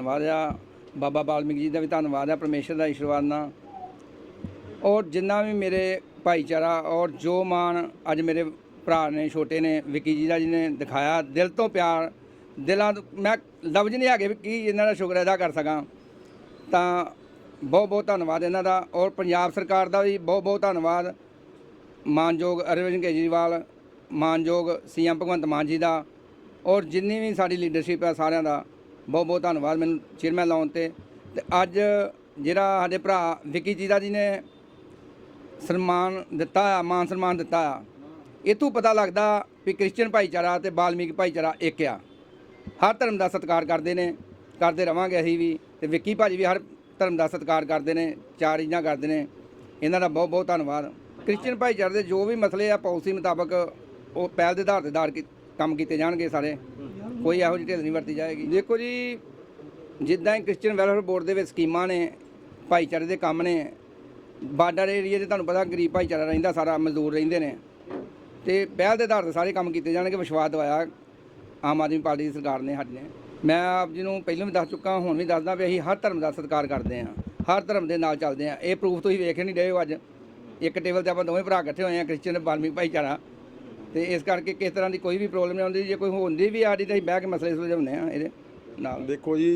ਧੰਨਵਾਦ ਆ। ਬਾਬਾ ਬਾਲਮੀਕ ਜੀ ਦਾ ਵੀ ਧੰਨਵਾਦ ਆ, ਪਰਮੇਸ਼ਰ ਦਾ ਆਸ਼ੀਰਵਾਦ ਨਾਲ। ਔਰ ਜਿੰਨਾ ਵੀ ਮੇਰੇ ਭਾਈਚਾਰਾ ਔਰ ਜੋ ਮਾਣ ਅੱਜ ਮੇਰੇ ਭਰਾ ਨੇ, ਛੋਟੇ ਨੇ, ਵਿੱਕੀ ਜੀ ਦਾ ਜੀ ਨੇ ਦਿਖਾਇਆ, ਦਿਲ ਤੋਂ ਪਿਆਰ, ਦਿਲਾਂ ਮੈਂ ਲਫ਼ਜ਼ ਨਹੀਂ ਹੈਗੇ ਵੀ ਕੀ ਇਹਨਾਂ ਦਾ ਸ਼ੁਕਰ ਅਦਾ ਕਰ ਸਕਾਂ। ਤਾਂ ਬਹੁਤ ਬਹੁਤ ਧੰਨਵਾਦ ਇਹਨਾਂ ਦਾ ਔਰ ਪੰਜਾਬ ਸਰਕਾਰ ਦਾ ਵੀ ਬਹੁਤ ਬਹੁਤ ਧੰਨਵਾਦ। ਮਾਨਯੋਗ ਅਰਵਿੰਦ ਕੇਜਰੀਵਾਲ, ਮਾਨਯੋਗ ਸੀਐਮ ਭਗਵੰਤ ਮਾਨ ਜੀ ਦਾ ਔਰ ਜਿੰਨੀ ਵੀ ਸਾਡੀ ਲੀਡਰਸ਼ਿਪ ਹੈ ਸਾਰਿਆਂ ਦਾ। ਬਹੁਤ ਬਹੁਤ ਧੰਨਵਾਦ ਮੈਨੂੰ ਚੇਅਰਮੈਨ ਲਾਉਣ ਤੇ। ਤੇ ਅੱਜ ਜਿਹੜਾ ਸਾਡੇ ਭਰਾ ਵਿੱਕੀ ਜੀ ਦਾ ਜੀ ਨੇ ਸਨਮਾਨ ਦਿੱਤਾ ਆ ਮਾਨ ਸਨਮਾਨ ਦਿੱਤਾ ਆ ਇਤੋਂ ਪਤਾ ਲੱਗਦਾ ਵੀ ਕ੍ਰਿਸਚੀਅਨ ਭਾਈਚਾਰਾ ਤੇ ਬਾਲਮੀਕ ਭਾਈਚਾਰਾ ਇੱਕ ਆ। ਹਰ ਧਰਮ ਦਾ ਸਤਿਕਾਰ ਕਰਦੇ ਨੇ, ਕਰਦੇ ਰਵਾਂਗੇ ਅਸੀਂ ਵੀ, ਤੇ ਵਿੱਕੀ ਭਾਜੀ ਵੀ ਹਰ ਧਰਮ ਦਾ ਸਤਿਕਾਰ ਕਰਦੇ ਨੇ, ਚਾਰ ਚੀਜ਼ਾਂ ਕਰਦੇ ਨੇ। ਇਹਨਾਂ ਦਾ ਬਹੁਤ ਬਹੁਤ ਧੰਨਵਾਦ। ਕ੍ਰਿਸਚੀਅਨ ਭਾਈਚਾਰੇ ਦੇ ਜੋ ਵੀ ਮਸਲੇ ਆ, ਪਾਲਿਸੀ ਮੁਤਾਬਕ ਉਹ ਪਹਿਲ ਦੇ ਆਧਾਰ ਤੇ ਆਧਾਰ ਕੰਮ ਕੀਤੇ ਜਾਣਗੇ ਸਾਰੇ। ਕੋਈ ਇਹੋ ਜਿਹੀ ਢਿੱਲ ਨਹੀਂ ਵਰਤੀ ਜਾਏਗੀ। ਦੇਖੋ ਜੀ, ਜਿੱਦਾਂ ਹੀ ਕ੍ਰਿਸਚੀਅਨ ਵੈਲਫੇਅਰ ਬੋਰਡ ਦੇ ਵਿੱਚ ਸਕੀਮਾਂ ਨੇ, ਭਾਈਚਾਰੇ ਦੇ ਕੰਮ ਨੇ, ਬਾਰਡਰ ਏਰੀਆ 'ਤੇ ਤੁਹਾਨੂੰ ਪਤਾ ਗਰੀਬ ਭਾਈਚਾਰਾ ਰਹਿੰਦਾ, ਸਾਰਾ ਮਜ਼ਦੂਰ ਰਹਿੰਦੇ ਨੇ। ਤੇ ਪਹਿਲ ਦੇ ਆਧਾਰ ਤੇ ਸਾਰੇ ਕੰਮ ਕੀਤੇ ਜਾਣਗੇ, ਵਿਸ਼ਵਾਸ ਦਵਾਇਆ ਆਮ ਆਦਮੀ ਪਾਰਟੀ ਦੀ ਸਰਕਾਰ ਨੇ ਸਾਡੇ ਨੇ। ਮੈਂ ਆਪ ਜੀ ਨੂੰ ਪਹਿਲਾਂ ਵੀ ਦੱਸ ਚੁੱਕਾ, ਹੁਣ ਵੀ ਦੱਸਦਾ ਵੀ ਅਸੀਂ ਹਰ ਧਰਮ ਦਾ ਸਤਿਕਾਰ ਕਰਦੇ ਹਾਂ, ਹਰ ਧਰਮ ਦੇ ਨਾਲ ਚੱਲਦੇ ਹਾਂ। ਇਹ ਪ੍ਰੂਫ ਤੁਸੀਂ ਵੇਖ ਹੀ ਨਹੀਂ ਰਹੇ ਹੋ ਅੱਜ। ਇੱਕ ਟੇਬਲ ਤੇ ਆਪਾਂ ਦੋਵੇਂ ਭਰਾ ਇਕੱਠੇ ਹੋਏ ਹਾਂ ਕ੍ਰਿਸਚੀਅਨ ਤੇ ਬਾਲਮੀਕ ਭਾਈਚਾਰਾ। ਤੇ ਇਸ ਕਰਕੇ ਕਿਸ ਤਰ੍ਹਾਂ ਦੀ ਕੋਈ ਵੀ ਪ੍ਰੋਬਲਮ ਨਹੀਂ ਆਉਂਦੀ, ਜੇ ਕੋਈ ਹੁੰਦੀ ਵੀ ਆਡੀ ਤਾਂ ਅਸੀਂ ਬਹਿ ਕੇ ਮਸਲੇ ਸੁਲਝਾਉਂਦੇ ਹਾਂ ਇਹਦੇ ਨਾਲ। ਦੇਖੋ ਜੀ,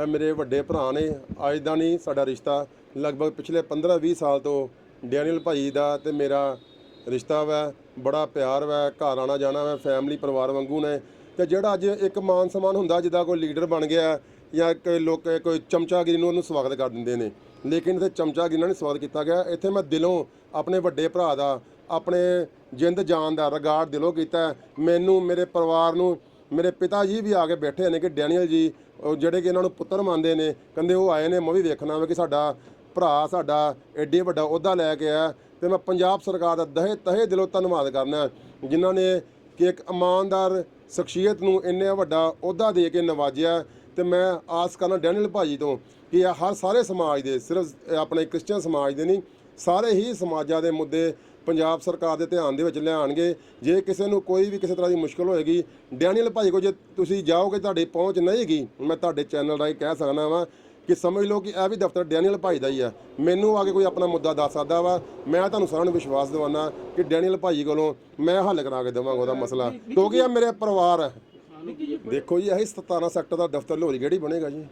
ਇਹ ਮੇਰੇ ਵੱਡੇ ਭਰਾ ਨੇ, ਅੱਜ ਦਾ ਨਹੀਂ ਸਾਡਾ ਰਿਸ਼ਤਾ, ਲਗਭਗ ਪਿਛਲੇ 15-20 ਸਾਲ ਤੋਂ ਡੈਨੀਅਲ ਭਾਈ ਦਾ ਤੇ ਮੇਰਾ ਰਿਸ਼ਤਾ ਵਾ, ਬੜਾ ਪਿਆਰ ਵਾ, ਘਰ ਆਣਾ ਜਾਣਾ ਵਾ ਫੈਮਿਲੀ ਪਰਿਵਾਰ ਵਾਂਗੂ ਨੇ। ਤੇ ਜਿਹੜਾ ਅੱਜ ਇੱਕ ਮਾਨ ਸਨਮਾਨ ਹੁੰਦਾ, ਜਿੱਦਾਂ ਕੋਈ ਲੀਡਰ ਬਣ ਗਿਆ ਜਾਂ ਕੋਈ ਲੋਕ, ਕੋਈ ਚਮਚਾਗਿਰੀ ਨੂੰ ਉਹਨੂੰ ਸਵਾਗਤ ਕਰ ਦਿੰਦੇ ਨੇ। ਲੇਕਿਨ ਇੱਥੇ ਚਮਚਾਗਿਰੀ ਨਾਲ ਨਹੀਂ ਸਵਾਗਤ ਕੀਤਾ ਗਿਆ। ਇੱਥੇ ਮੈਂ ਦਿਲੋਂ ਆਪਣੇ ਵੱਡੇ ਭਰਾ ਦਾ ਆਪਣੇ ਜਿੰਦ ਜਾਨ ਦਾ ਰਿਗਾਰਡ ਦਿਲੋਂ ਕੀਤਾ ਮੈਨੂੰ ਮੇਰੇ ਪਰਿਵਾਰ ਨੂੰ ਮੇਰੇ ਪਿਤਾ ਜੀ ਵੀ ਆ ਕੇ ਬੈਠੇ ਨੇ ਕਿ ਡੈਨੀਅਲ ਜੀ ਉਹ ਜਿਹੜੇ ਕਿ ਇਹਨਾਂ ਨੂੰ ਪੁੱਤਰ ਮੰਨਦੇ ਨੇ ਕਹਿੰਦੇ ਉਹ ਆਏ ਨੇ ਮੈਂ ਵੀ ਵੇਖਣਾ ਵਾ ਕਿ ਸਾਡਾ ਭਰਾ ਸਾਡਾ ਐਡੀ ਵੱਡਾ ਅਹੁਦਾ ਲੈ ਕੇ ਆਇਆ ਤੇ ਮੈਂ ਪੰਜਾਬ ਸਰਕਾਰ ਦਾ ਦਹੇ ਤਹੇ ਦਿਲੋਂ ਧੰਨਵਾਦ ਕਰਨਾ ਹੈ, ਜਿਨ੍ਹਾਂ ਨੇ ਕਿ ਇੱਕ ਇਮਾਨਦਾਰ ਸ਼ਖਸੀਅਤ ਨੂੰ ਇੰਨੇ ਵੱਡਾ ਅਹੁਦਾ ਦੇ ਕੇ ਨਵਾਜਿਆ ਤੇ ਮੈਂ ਆਸ ਕਰਨਾ ਡੈਨੀਅਲ ਭਾਜੀ ਤੋਂ ਕਿ ਇਹ ਹਰ ਸਾਰੇ ਸਮਾਜ ਦੇ ਸਿਰਫ ਆਪਣੇ ਕ੍ਰਿਸਚੀਅਨ ਸਮਾਜ ਦੇ ਨਹੀਂ ਸਾਰੇ ਹੀ ਸਮਾਜਾਂ ਦੇ ਮੁੱਦੇ ਪੰਜਾਬ ਸਰਕਾਰ ਦੇ ਧਿਆਨ ਦੇ ਵਿੱਚ ਲਿਆਣਗੇ, ਜੇ ਕਿਸੇ ਨੂੰ ਕੋਈ ਵੀ ਕਿਸੇ ਤਰ੍ਹਾਂ ਦੀ ਮੁਸ਼ਕਲ ਹੋਏਗੀ, ਡੈਨੀਅਲ ਭਾਈ ਕੋ ਜੇ ਤੁਸੀਂ ਜਾਓਗੇ ਤੁਹਾਡੀ ਪਹੁੰਚ ਨਹੀਂ ਹੈਗੀ, ਮੈਂ ਤੁਹਾਡੇ ਚੈਨਲ ਰਾਹੀਂ ਕਹਿ ਸਕਦਾ ਵਾਂ ਕਿ ਸਮਝ ਲਓ ਕਿ ਇਹ ਵੀ ਦਫ਼ਤਰ ਡੈਨੀਅਲ ਭਾਈ ਦਾ ਹੀ ਆ। ਮੈਨੂੰ ਆ ਕੇ ਕੋਈ ਆਪਣਾ ਮੁੱਦਾ ਦੱਸ ਸਕਦਾ ਵਾ, ਮੈਂ ਤੁਹਾਨੂੰ ਸਾਰਿਆਂ ਨੂੰ ਵਿਸ਼ਵਾਸ ਦਿਵਾਉਣਾ ਕਿ ਡੈਨੀਅਲ ਭਾਈ ਕੋਲੋਂ ਮੈਂ ਹੱਲ ਕਰਾ ਕੇ ਦੇਵਾਂਗਾ ਉਹਦਾ ਮਸਲਾ। ਕਿਉਂਕਿ ਇਹ ਮੇਰੇ ਪਰਿਵਾਰ ਹੈ ਦੇਖੋ ਜੀ, ਇਹ 17 ਸੈਕਟਰ ਦਾ ਦਫ਼ਤਰ ਲੋਰੀ ਕਿਹੜੀ ਬਣੇਗਾ ਜੀ।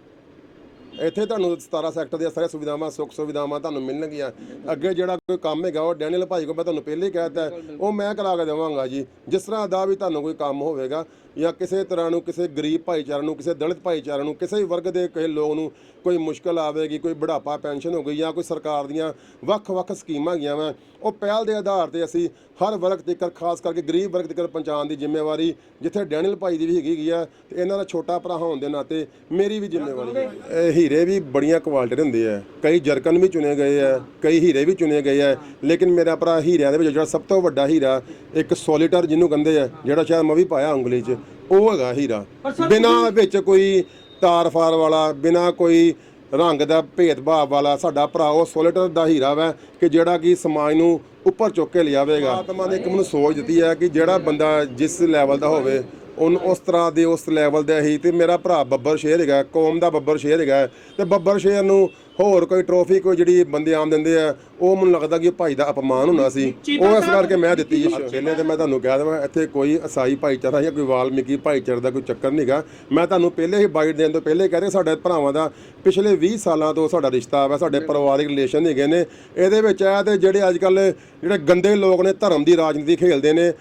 ਇੱਥੇ ਤੁਹਾਨੂੰ 17 ਸੈਕਟਰ ਦੀਆਂ ਸਾਰੀਆਂ ਸੁਵਿਧਾਵਾਂ, ਸੁੱਖ ਸੁਵਿਧਾਵਾਂ ਤੁਹਾਨੂੰ ਮਿਲਣਗੀਆਂ। ਅੱਗੇ ਜਿਹੜਾ ਕੋਈ ਕੰਮ ਹੈਗਾ, ਉਹ ਡੈਨੀਅਲ ਭਾਈ ਕੋ ਮੈਂ ਤੁਹਾਨੂੰ ਪਹਿਲੇ ਹੀ ਕਹਿ ਦਿੱਤਾ। ਉਹ ਮੈਂ ਕਰਾ ਕੇ ਦੇਵਾਂਗਾ ਜੀ। ਜਿਸ ਤਰ੍ਹਾਂ ਦਾ ਵੀ ਤੁਹਾਨੂੰ ਕੋਈ ਕੰਮ ਹੋਵੇਗਾ ਜਾਂ ਕਿਸੇ ਤਰ੍ਹਾਂ ਨੂੰ, ਕਿਸੇ ਗਰੀਬ ਭਾਈਚਾਰੇ ਨੂੰ, ਕਿਸੇ ਦਲਿਤ ਭਾਈਚਾਰੇ ਨੂੰ, ਕਿਸੇ ਵੀ ਵਰਗ ਦੇ ਕਿਸੇ ਲੋਕ ਨੂੰ ਕੋਈ ਮੁਸ਼ਕਲ ਆਵੇਗੀ, ਕੋਈ ਬੁਢਾਪਾ, ਪੈਨਸ਼ਨ ਹੋ ਗਈ ਜਾਂ ਕੋਈ ਸਰਕਾਰ ਦੀਆਂ ਵੱਖ-ਵੱਖ ਸਕੀਮਾਂ ਹੈਗੀਆਂ ਵਾ, ਉਹ ਪਹਿਲ ਦੇ ਆਧਾਰ ਤੇ ਅਸੀਂ ਹਰ ਵਰਗ ਤੱਕ ਖਾਸ ਕਰਕੇ ਗਰੀਬ ਵਰਗ ਤੱਕ ਪਹੁੰਚਾਉਣ ਦੀ ਜ਼ਿੰਮੇਵਾਰੀ ਜਿੱਥੇ ਡੈਨੀਅਲ ਭਾਈ ਦੀ ਵੀ ਹੈਗੀ ਗਈ ਆ ਤੇ ਇਹਨਾਂ ਦਾ ਛੋਟਾ ਭਰਾ ਹੋਣ ਦੇ ਨਾਤੇ ਮੇਰੀ ਵੀ ਜ਼ਿੰਮੇਵਾਰੀ ਹੈ। ਹੀਰੇ ਵੀ ਬੜੀਆਂ ਕੁਆਲਿਟੀ ਦੇ ਹੁੰਦੇ ਆ। ਕਈ ਜਰਕਨ ਵੀ ਚੁਣੇ ਗਏ ਆ, ਕਈ ਹੀਰੇ ਵੀ ਚੁਣੇ ਗਏ ਆ, ਲੇਕਿਨ ਮੇਰਾ ਭਰਾ ਹੀਰਿਆਂ ਦੇ ਵਿੱਚ ਜਿਹੜਾ ਸਭ ਤੋਂ ਵੱਡਾ ਹੀਰਾ, ਇੱਕ ਸੋਲੀਟਰ ਜਿਹਨੂੰ ਕਹਿੰਦੇ ਆ, ਜਿਹੜਾ ਸ਼ਾਇਦ ਮੈਂ ਵੀ ਪਾਇਆ ਉਂਗਲੀ 'ਚ ਉਹ ਹੈਗਾ ਹੀਰਾ। ਬਿਨਾਂ ਵਿੱਚ ਕੋਈ ਤਾਰ ਫਾਰ ਵਾਲਾ ਬਿਨਾਂ ਕੋਈ ਰੰਗ ਦਾ ਭੇਦਭਾਵ ਵਾਲਾ ਸਾਡਾ ਭਰਾ ਉਹ ਸੋਲੀਟਰ ਦਾ ਹੀਰਾ ਵਾ ਕਿ ਜਿਹੜਾ ਕਿ ਸਮਾਜ ਨੂੰ ਉੱਪਰ ਚੁੱਕ ਕੇ ਲਿਆਵੇਗਾ। ਆਤਮਾ ਨੇ ਇੱਕ ਮੈਨੂੰ ਸੋਚ ਦਿੱਤੀ ਹੈ ਕਿ ਜਿਹੜਾ ਬੰਦਾ ਜਿਸ ਲੈਵਲ ਦਾ ਹੋਵੇ ਉਹਨੂੰ ਉਸ ਤਰ੍ਹਾਂ ਦੇ ਉਸ ਲੈਵਲ ਦਾ ਹੀ ਤੇ ਮੇਰਾ ਭਰਾ ਬੱਬਰ ਸ਼ੇਰ ਹੈਗਾ ਕੌਮ ਦਾ ਬੱਬਰ ਸ਼ੇਰ ਹੈਗਾ। ਤੇ ਬੱਬਰ ਸ਼ੇਰ ਨੂੰ ਹੋਰ ਕੋਈ ਟਰੋਫੀ ਕੋਈ ਜਿਹੜੀ ਬੰਦੇ ਆਮ ਦਿੰਦੇ ਆ ਉਹ ਮੈਨੂੰ ਲੱਗਦਾ ਕਿ ਭਾਈ ਦਾ ਅਪਮਾਨ ਹੋਣਾ ਸੀ। ਉਹ ਇਸ ਕਰਕੇ ਮੈਂ ਦਿੱਤੀ ਜੀ। ਪਹਿਲੇ ਤੇ ਮੈਂ ਤੁਹਾਨੂੰ ਕਹਿ ਦਵਾਂ ਇੱਥੇ ਕੋਈ ਈਸਾਈ ਭਾਈਚਾਰਾ ਜਾਂ ਕੋਈ ਵਾਲਮੀਕੀ ਭਾਈਚਾਰੇ ਦਾ ਕੋਈ ਚੱਕਰ ਨਹੀਂਗਾ ਮੈਂ ਤੁਹਾਨੂੰ ਪਹਿਲੇ ਹੀ ਬਾਈਟ ਦੇਣ ਤੋਂ ਪਹਿਲੇ ਕਹਿ ਰਿਹਾ ਸਾਡੇ ਭਰਾਵਾਂ ਦਾ ਪਿਛਲੇ 20 ਸਾਲਾਂ ਤੋਂ ਸਾਡਾ ਰਿਸ਼ਤਾ ਹੈ ਸਾਡੇ ਪਰਿਵਾਰਿਕ ਰਿਲੇਸ਼ਨ ਹੈਗੇ ਨੇ। ਇਹਦੇ ਵਿੱਚ ਆ ਤੇ ਜਿਹੜੇ ਅੱਜ ਕੱਲ ਜਿਹੜੇ ਗੰਦੇ ਲੋਕ ਨੇ ਧਰਮ ਦੀ ਰਾਜਨੀਤੀ ਖੇਡਦੇ ਨੇ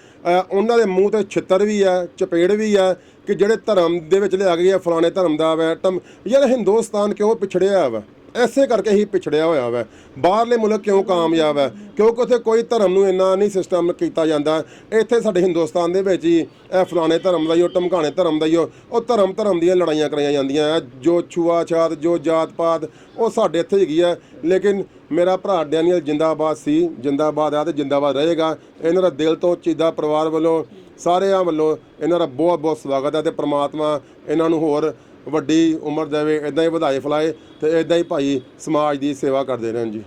ਉਹਨਾਂ ਦੇ ਮੂੰਹ ਤੇ ਛਿੱਤਰ ਵੀ ਆ ਚਪੇੜ ਵੀ ਆ ਕਿ ਜਿਹੜੇ ਧਰਮ ਦੇ ਵਿੱਚ ਲਿਆ ਗਏ ਆ ਫਲਾਣੇ ਧਰਮ ਦਾ ਵਾ ਟਮ ਯਾਰ ਹਿੰਦੁਸਤਾਨ ਕਿਉਂ ਪਿਛੜਿਆ ਵਾ? ਐਸੇ ਕਰਕੇ ਹੀ ਪਿਛੜਿਆ ਹੋਇਆ ਵੈ। ਬਾਹਰਲੇ ਮੁਲਕ ਕਿਉਂ ਕਾਮਯਾਬ ਹੈ? ਕਿਉਂਕਿ ਉੱਥੇ ਕੋਈ ਧਰਮ ਨੂੰ ਇੰਨਾ ਨਹੀਂ ਸਿਸਟਮ ਕੀਤਾ ਜਾਂਦਾ। ਇੱਥੇ ਸਾਡੇ ਹਿੰਦੁਸਤਾਨ ਦੇ ਵਿੱਚ ਹੀ ਇਹ ਫਲਾਣੇ ਧਰਮ ਦਾ ਹੀ ਉਹ ਟਮਕਾਣੇ ਧਰਮ ਦਾ ਹੀ ਉਹ ਉਹ ਧਰਮ ਧਰਮ ਦੀਆਂ ਲੜਾਈਆਂ ਕਰਾਈਆਂ ਜਾਂਦੀਆਂ। ਆ ਜੋ ਛੂਆਛਾਤ, ਜੋ ਜਾਤ ਪਾਤ ਉਹ ਸਾਡੇ ਇੱਥੇ ਹੈਗੀ ਹੈ। ਲੇਕਿਨ ਮੇਰਾ ਭਰਾ ਡੈਨੀਅਲ ਜਿੰਦਾਬਾਦ ਸੀ। ਜਿੰਦਾਬਾਦ ਆ ਤੇ ਜਿੰਦਾਬਾਦ ਰਹੇਗਾ। ਇਹਨਾਂ ਦਾ ਦਿਲ ਤੋਂ ਚੀਦਾ ਪਰਿਵਾਰ ਵੱਲੋਂ, ਸਾਰਿਆਂ ਵੱਲੋਂ ਇਹਨਾਂ ਦਾ ਬਹੁਤ ਬਹੁਤ ਸਵਾਗਤ ਹੈ ਤੇ ਪ੍ਰਮਾਤਮਾ ਇਹਨਾਂ ਨੂੰ ਹੋਰ ਵੱਡੀ ਉਮਰ ਦੇਵੇ ਇਦਾਂ ਹੀ ਵਧਾਏ ਫਲਾਏ ਤੇ ਇਦਾਂ ਹੀ ਭਾਈ ਸਮਾਜ ਦੀ ਸੇਵਾ ਕਰਦੇ ਰਹਿਣ ਜੀ।